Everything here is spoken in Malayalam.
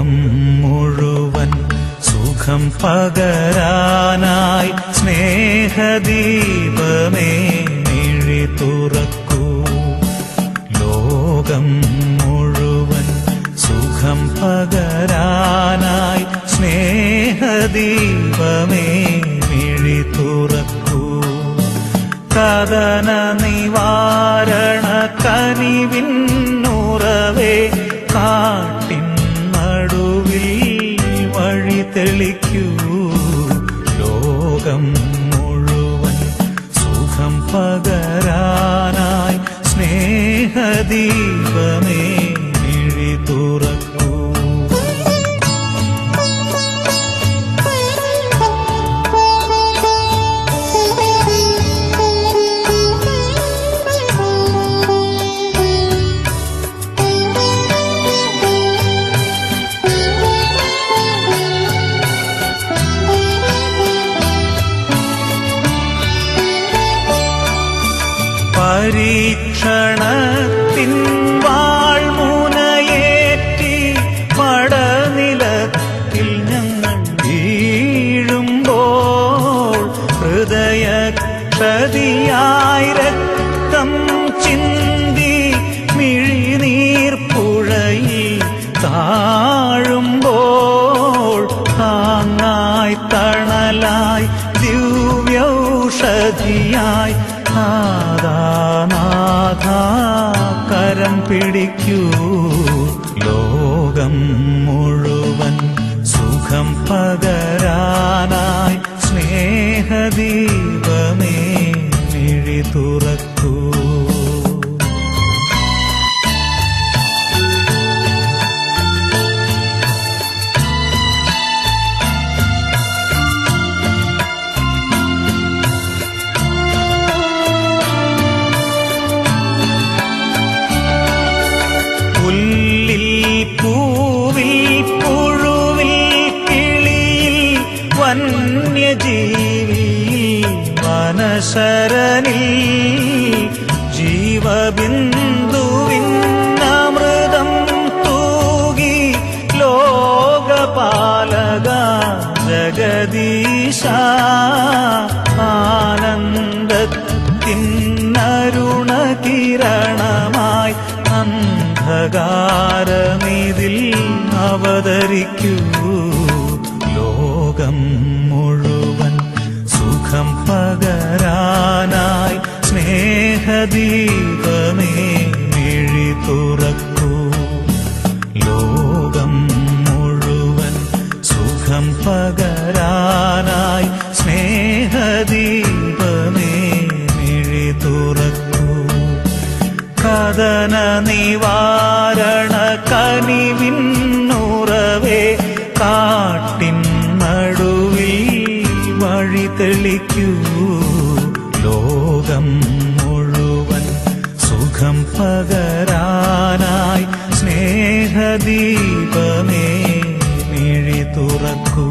മുഴുവൻ സുഖം പകരാനായി സ്നേഹദീപമേ മിഴി തുറക്കൂ. ലോകം മുഴുവൻ സുഖം പകരാനായി സ്നേഹദീപമേ മിഴി തുറക്കൂ. കഥന നിവാരണ വഴി തെളിക്കൂ ലോകം മുഴുവൻ സുഖം പകരാനായി സ്നേഹദീപമേ പരീക്ഷണത്തിൻ പിടിക്കൂ. ലോകം മുഴുവൻ സുഖം പകരാനായി സ്നേഹദീപമേ മിഴി തുറക്കൂ വനശരനിൽ ജീവബിന്ദുവിന്നമൃതം തൂകി ലോകപാലക ജഗദീശ ആനന്ദത്തിന്നരുണകിരണമായി അന്ധകാരമിതിൽ അവതരിക്കൂ. ലോകം മുഴുവൻ സ്നേഹദീപമേ മിഴി തുറക്കൂ. ലോകം മുഴുവൻ സുഖം പകരാനായി സ്നേഹദീപമേ മിഴി തുറക്കൂ. കഥന നിവാരണ കനിവിന്നുറവേ കാട്ടിൻ നടുവിൽ വഴി തെളിക്കൂ. ലോകം സുഖം പകരാനായി സ്നേഹദീപമേ മിഴി തുറക്കൂ.